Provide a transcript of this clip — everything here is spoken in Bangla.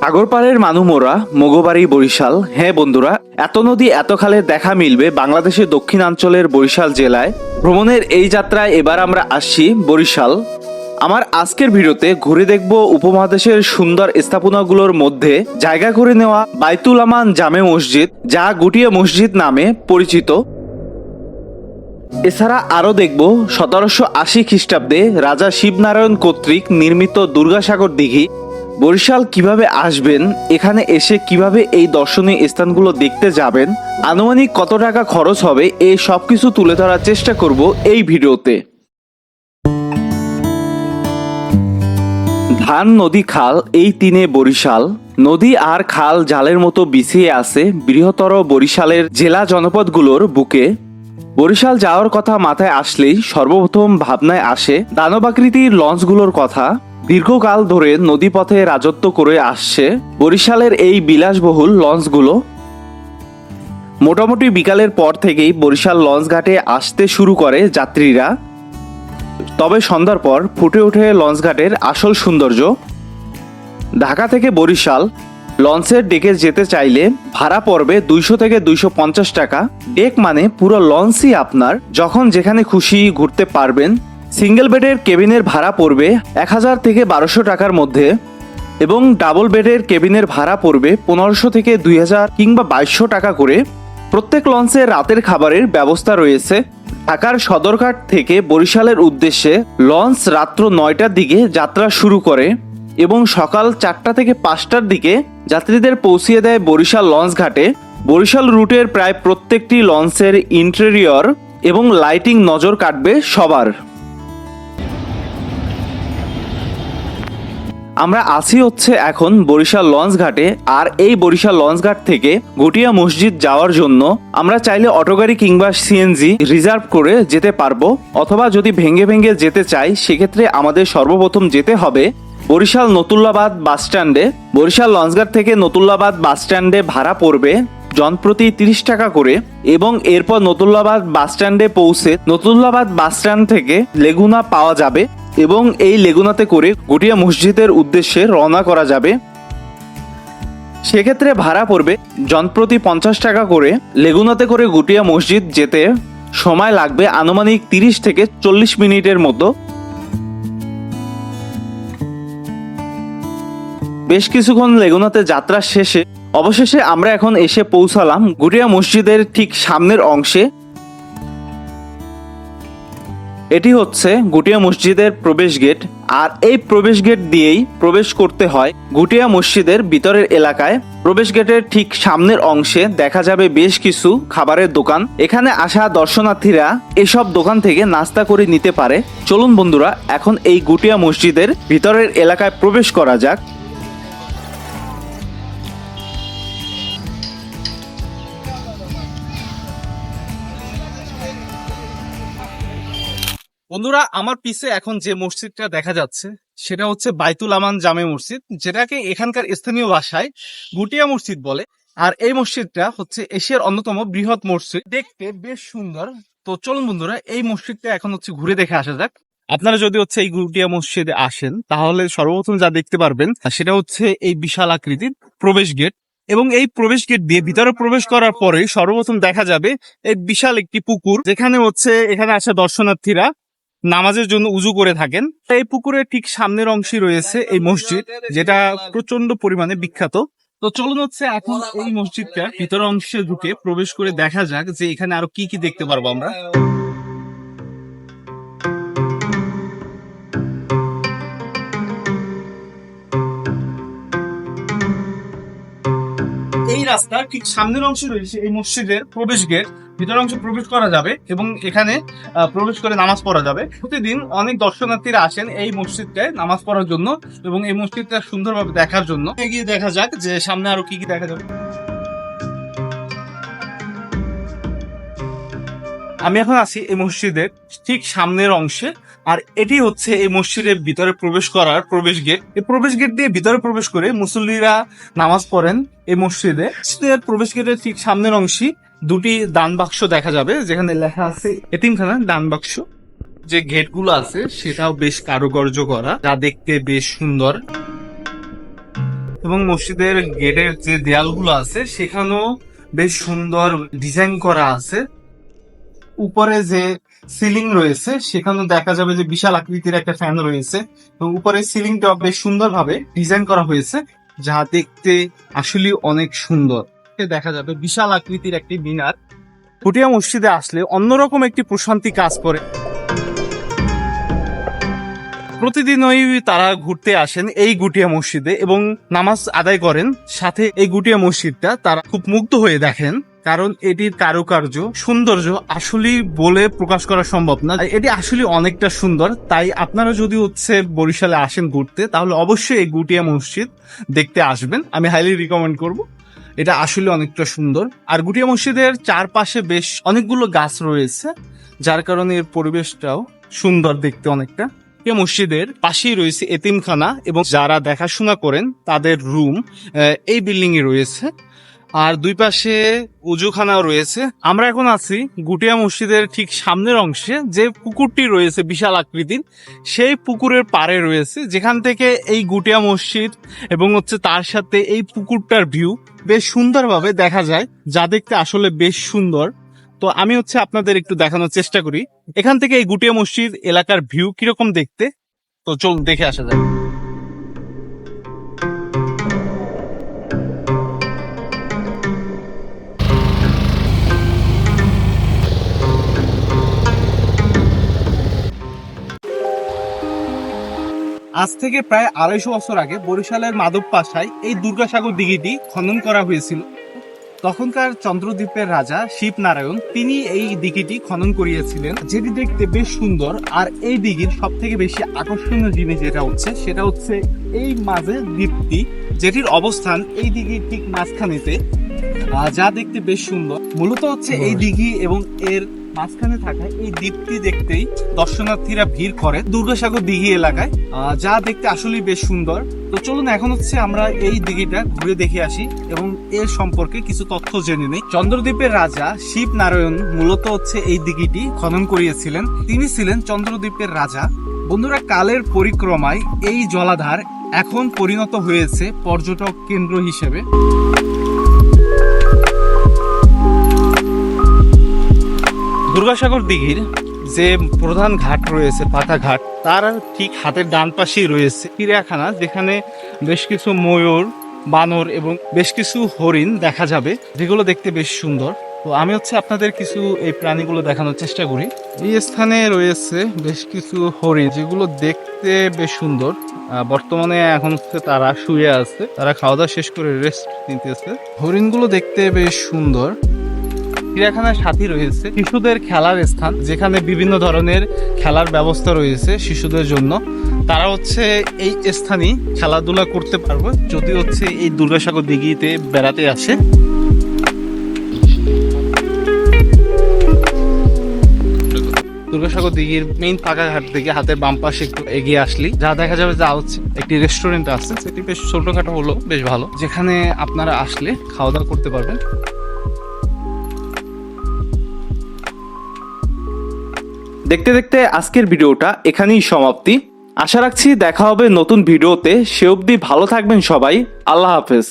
সাগরপাড়ের মানুমোরা মগবাড়ি, বরিশাল। হ্যাঁ বন্ধুরা, এত নদী, এত খালের দেখা মিলবে বাংলাদেশের দক্ষিণাঞ্চলের বরিশাল জেলায়। ভ্রমণের এই যাত্রায় এবার আমরা আসছি বরিশাল। আমার আজকের ভিডিওতে ঘুরে দেখব উপমহাদেশের সুন্দর স্থাপনাগুলোর মধ্যে জায়গা করে নেওয়া বাইতুল আমান জামে মসজিদ, যা গুটিয়ে মসজিদ নামে পরিচিত। এছাড়া আরও দেখব সতেরোশো আশি খ্রিস্টাব্দে রাজা শিবনারায়ণ কর্তৃক নির্মিত দুর্গাসাগর দিঘি। বরিশাল কীভাবে আসবেন, এখানে এসে কীভাবে এই দর্শনীয় স্থানগুলো দেখতে যাবেন, আনুমানিক কত টাকা খরচ হবে, এই সব কিছু তুলে ধরার চেষ্টা করব এই ভিডিওতে। ধান, নদী, খাল, এই তিনে বরিশাল। নদী আর খাল জালের মতো বিছিয়ে আছে বৃহত্তর বরিশালের জেলা জনপদগুলোর বুকে। বরিশাল যাওয়ার কথা মাথায় আসলেই সর্বপ্রথম ভাবনায় আসে দানবাকৃতির লঞ্চগুলোর কথা। দীর্ঘকাল ধরে নদীপথে রাজত্ব করে আসছে বরিশালের এই বিলাসবহুল লঞ্চগুলো। মোটামুটি বিকালের পর থেকেই বরিশাল লঞ্চ ঘাটে আসতে শুরু করে যাত্রীরা। তবে সন্ধ্যার পর ফুটে ওঠে লঞ্চঘাটের আসল সৌন্দর্য। ঢাকা থেকে বরিশাল লঞ্চের ডেকে যেতে চাইলে ভাড়া পড়বে দুইশো থেকে দুইশো পঞ্চাশ টাকা। ডেক মানে পুরো লঞ্চই আপনার। যখন যেখানে খুশি ঘুরতে পারবেন সিঙ্গেল বেডের কেবিনের ভাড়া পড়বে এক হাজার থেকে বারোশো টাকার মধ্যে এবং ডাবল বেডের কেবিনের ভাড়া পড়বে পনেরোশো থেকে দুই হাজার কিংবা বাইশশো টাকা করে। প্রত্যেক লঞ্চে রাতের খাবারের ব্যবস্থা রয়েছে। ঢাকার সদরঘাট থেকে বরিশালের উদ্দেশ্যে লঞ্চ রাত্র নয়টার দিকে যাত্রা শুরু করে। এবং সকাল চারটা থেকে পাঁচটার দিকে যাত্রীদের পৌঁছিয়ে দেয় বরিশাল লঞ্চ ঘাটে। বরিশাল রুটের প্রায় প্রত্যেকটি লঞ্চের ইন্টেরিয়র এবং লাইটিং নজর কাটবে সবার। আমরা আছি হচ্ছে এখন বরিশাল লঞ্চ ঘাটে, আর এই বরিশাল লঞ্চ ঘাট থেকে গুটিয়া মসজিদ যাওয়ার জন্য আমরা চাইলে অটো গাড়ি কিংবা সিএনজি রিজার্ভ করে যেতে পারব, অথবা যদি ভেঙে ভেঙে যেতে চাই, সেক্ষেত্রে আমাদের সর্বপ্রথম যেতে হবে বরিশাল নতুল্লাবাদ বাস স্ট্যান্ডে। বরিশাল লঞ্চঘাট থেকে নতুল্লাবাদ বাস স্ট্যান্ডে ভাড়া পড়বে জনপ্রতি তিরিশ টাকা করে, এবং এরপর নতুল্লাবাদ বাস স্ট্যান্ডে পৌঁছে নতুল্লাবাদ বাস স্ট্যান্ড থেকে লেগুনা পাওয়া যাবে। এবং এই লেগুনাতে করে গুটিয়া মসজিদের উদ্দেশ্যে রওনা করা যাবে। সেক্ষেত্রে ভাড়া পড়বে জনপ্রতি পঞ্চাশ টাকা করে। লেগুনাতে করে গুটিয়া মসজিদ যেতে সময় লাগবে আনুমানিক তিরিশ থেকে চল্লিশ মিনিটের মতো। বেশ কিছুক্ষণ লেগুনাতে যাত্রা শেষে অবশেষে আমরা এখন এসে পৌঁছালাম গুটিয়া মসজিদের ঠিক সামনের অংশে। এটি হচ্ছে গুটিয়া মসজিদের প্রবেশ গেট, আর এই প্রবেশ গেট দিয়েই প্রবেশ করতে হয় গুটিয়া মসজিদের ভিতরের এলাকায়। প্রবেশ গেটের ঠিক সামনের অংশে দেখা যাবে বেশ কিছু খাবারের দোকান। এখানে আসা দর্শনার্থীরা এসব দোকান থেকে নাস্তা করে নিতে পারে। চলুন বন্ধুরা, এখন এই গুটিয়া মসজিদের ভিতরের এলাকায় প্রবেশ করা যাক। বন্ধুরা, আমার পিছে এখন যে মসজিদটা দেখা যাচ্ছে, সেটা হচ্ছে বাইতুল আমান জামে মসজিদ, যেটাকে এখানকার স্থানীয় ভাষায় গুটিয়া মসজিদ বলে। আর এই মসজিদটা হচ্ছে এশিয়ার অন্যতম বৃহৎ মসজিদ। দেখতে বেশ সুন্দর। তো চলুন বন্ধুরা, এই মসজিদটা এখন হচ্ছে ঘুরে দেখে আসা যাক। আপনারা যদি হচ্ছে এই গুটিয়া মসজিদে আসেন, তাহলে সর্বপ্রথম যা দেখতে পারবেন, সেটা হচ্ছে এই বিশাল আকৃতির প্রবেশ গেট। এবং এই প্রবেশ গেট দিয়ে ভিতরে প্রবেশ করার পরে সর্বপ্রথম দেখা যাবে এই বিশাল একটি পুকুর, যেখানে হচ্ছে এখানে আসা দর্শনার্থীরা নামাজের জন্য উজু করে থাকেন। এই পুকুরের ঠিক সামনের অংশে রয়েছে এই মসজিদ, যেটা প্রচণ্ড পরিমাণে বিখ্যাত। তো চলুন হচ্ছে এখন এই মসজিদটা ভিতর অংশে ঢুকে প্রবেশ করে দেখা যাক যে এখানে আরও কি কি দেখতে পারব আমরা। এই রাস্তার ঠিক সামনের অংশে রয়েছে এই মসজিদের প্রবেশ গেট। ভিতর অংশে প্রবেশ করা যাবে এবং এখানে প্রবেশ করে নামাজ পড়া যাবে। প্রতিদিন অনেক দর্শনার্থীরা আসেন এই মসজিদটায় নামাজ পড়ার জন্য এবং এই মসজিদটা সুন্দরভাবে দেখার জন্য। এগিয়ে দেখা যাক যে সামনে আরও কি কি দেখা যাবে। আমি এখন আছি এই মসজিদের ঠিক সামনের অংশে, আর এটি হচ্ছে এই মসজিদের ভিতরে প্রবেশ করার প্রবেশ গেট। এই প্রবেশ গেট দিয়ে ভিতরে প্রবেশ করে মুসল্লিরা নামাজ পড়েন এই মসজিদে। প্রবেশ গেটের ঠিক সামনের অংশে দুটি দান বাক্স দেখা যাবে, যেখানে লেখা আছে এতিমখানা, দান বাক্স। যে গেটগুলো আছে, সেটাও বেশ কারুকার্য করা, যা দেখতে বেশ সুন্দর। এবং মসজিদের গেটের যে দেয়ালগুলো আছে, সেখানেও বেশ সুন্দর ডিজাইন করা আছে। উপরে যে সিলিং রয়েছে, সেখানেও দেখা যাবে যে বিশাল আকৃতির একটা ফ্যান রয়েছে। এবং উপরে সিলিংটা বেশ সুন্দরভাবে ডিজাইন করা হয়েছে, যা দেখতে আসলে অনেক সুন্দর। এ দেখা যাবে বিশাল আকৃতির একটি মিনার। পুটিয়া মসজিদে আসলে অন্যরকম একটি প্রশান্তি কাজ করে। প্রতিদিনই তারা ঘুরতে আসেন এই গুটিয়া মসজিদে এবং নামাজ আদায় করেন। সাথে এই গুটিয়া মসজিদটা তারা খুব মুগ্ধ হয়ে দেখেন, কারণ এটির কারুকার্য, সৌন্দর্য আসলে বলে প্রকাশ করা সম্ভব না। এটি আসলে অনেকটা সুন্দর, তাই আপনারা যদি হচ্ছে বরিশালে আসেন ঘুরতে, তাহলে অবশ্যই এই গুটিয়া মসজিদ দেখতে আসবেন। আমি হাইলি রিকমেন্ড করব। এটা আসলে অনেকটা সুন্দর। আর গুটিয়া মসজিদের চারপাশে বেশ অনেকগুলো গাছ রয়েছে, যার কারণে এর পরিবেশটাও সুন্দর দেখতে অনেকটা। মসজিদের পাশেই রয়েছে এতিমখানা এবং যারা দেখাশোনা করেন তাদের রুম এই বিল্ডিং এ রয়েছে। আর দুই পাশে উজুখানাও রয়েছে। আমরা এখন আছি গুটিয়া মসজিদের ঠিক সামনের অংশে। যে পুকুরটি রয়েছে বিশাল আকৃতির, সেই পুকুরের পাড়ে রয়েছে। যেখান থেকে এই গুটিয়া মসজিদ এবং হচ্ছে তার সাথে এই পুকুরটার ভিউ বেশ সুন্দরভাবে দেখা যায়, যা দেখতে আসলে বেশ সুন্দর। তো আমি হচ্ছে আপনাদের একটু দেখানোর চেষ্টা করি। এখান থেকে এই গুটিয়া মসজিদ এলাকার ভিউ কীরকম দেখতে? তো চলুন, দেখে আসা যায় আজ থেকে প্রায় আড়াইশো বছর আগে বরিশালের মাধব পাশায় এই দুর্গাসাগর দিঘিটি খনন করা হয়েছিল। তখনকার চন্দ্রদ্বীপের রাজা শিবনারায়ণ তিনি এই দিঘিটি খনন করিয়েছিলেন। যেটি দেখতে বেশ সুন্দর আর এই দিঘির সব থেকে বেশি আকর্ষণীয় জিনিস যেটা হচ্ছে সেটা হচ্ছে এই মাঝে দ্বীপটি যেটির অবস্থান এই দিঘির ঠিক মাঝখানেতে। যা দেখতে বেশ সুন্দর। মূলত হচ্ছে এই দিঘি এবং এর মাঝখানে থাকা এই দ্বীপটি দেখতেই দর্শনার্থীরা ভিড় করে দুর্গাসাগর দিঘি এলাকায়। যা দেখতে আসলেই বেশ সুন্দর। তো চলুন এখন হচ্ছে আমরা এই দিঘিটা ঘুরে দেখে আসি এবং এর সম্পর্কে কিছু তথ্য জেনে নিই। চন্দ্রদ্বীপের রাজা শিব নারায়ণ মূলত হচ্ছে এই দিঘিটি খনন করিয়েছিলেন। তিনি ছিলেন চন্দ্রদ্বীপের রাজা। বন্ধুরা, কালের পরিক্রমায় এই জলাধার এখন পরিণত হয়েছে পর্যটক কেন্দ্র হিসেবে। দুর্গাসাগর দিঘির যে প্রধান ঘাট রয়েছে, পাতা ঘাট, তার ঠিক হাতের ডান পাশেই রয়েছে চিড়িয়াখানা, যেখানে বেশ কিছু ময়ূর, বানর এবং বেশ কিছু হরিণ দেখা যাবে। যেগুলো দেখতে বেশ সুন্দর। তো আমি হচ্ছে আপনাদের কিছু এই প্রাণীগুলো দেখানোর চেষ্টা করি। এই স্থানে রয়েছে বেশ কিছু হরিণ, যেগুলো দেখতে বেশ সুন্দর। বর্তমানে এখন হচ্ছে তারা শুয়ে আছে। তারা খাওয়া দাওয়া শেষ করে রেস্ট নিতেছে। হরিণগুলো দেখতে বেশ সুন্দর। চিড়িয়াখানার সাথে রয়েছে। শিশুদের খেলার স্থান, যেখানে বিভিন্ন ধরনের খেলার ব্যবস্থা রয়েছে শিশুদের জন্য। তারা হচ্ছে এই স্থানেই খেলাধুলা করতে পারবে, যদি হচ্ছে এই দুর্গাসাগর দিঘিতে বেড়াতে আসে। দুর্গাসাগর দিঘির মেইন পাকা ঘাট থেকে হাতের বাম পাশে একটু এগিয়ে আসলি যা দেখা যাবে যা হচ্ছে একটি রেস্টুরেন্ট আছে। সেটি বেশ ছোটখাটো হলো বেশ ভালো। যেখানে আপনারা আসলে খাওয়া দাওয়া করতে পারবেন। দেখতে দেখতে আজকের ভিডিওটা এখানেই সমাপ্তি। আশা রাখছি দেখা হবে নতুন ভিডিওতে। সে অবধি ভালো থাকবেন সবাই। আল্লাহ হাফেজ।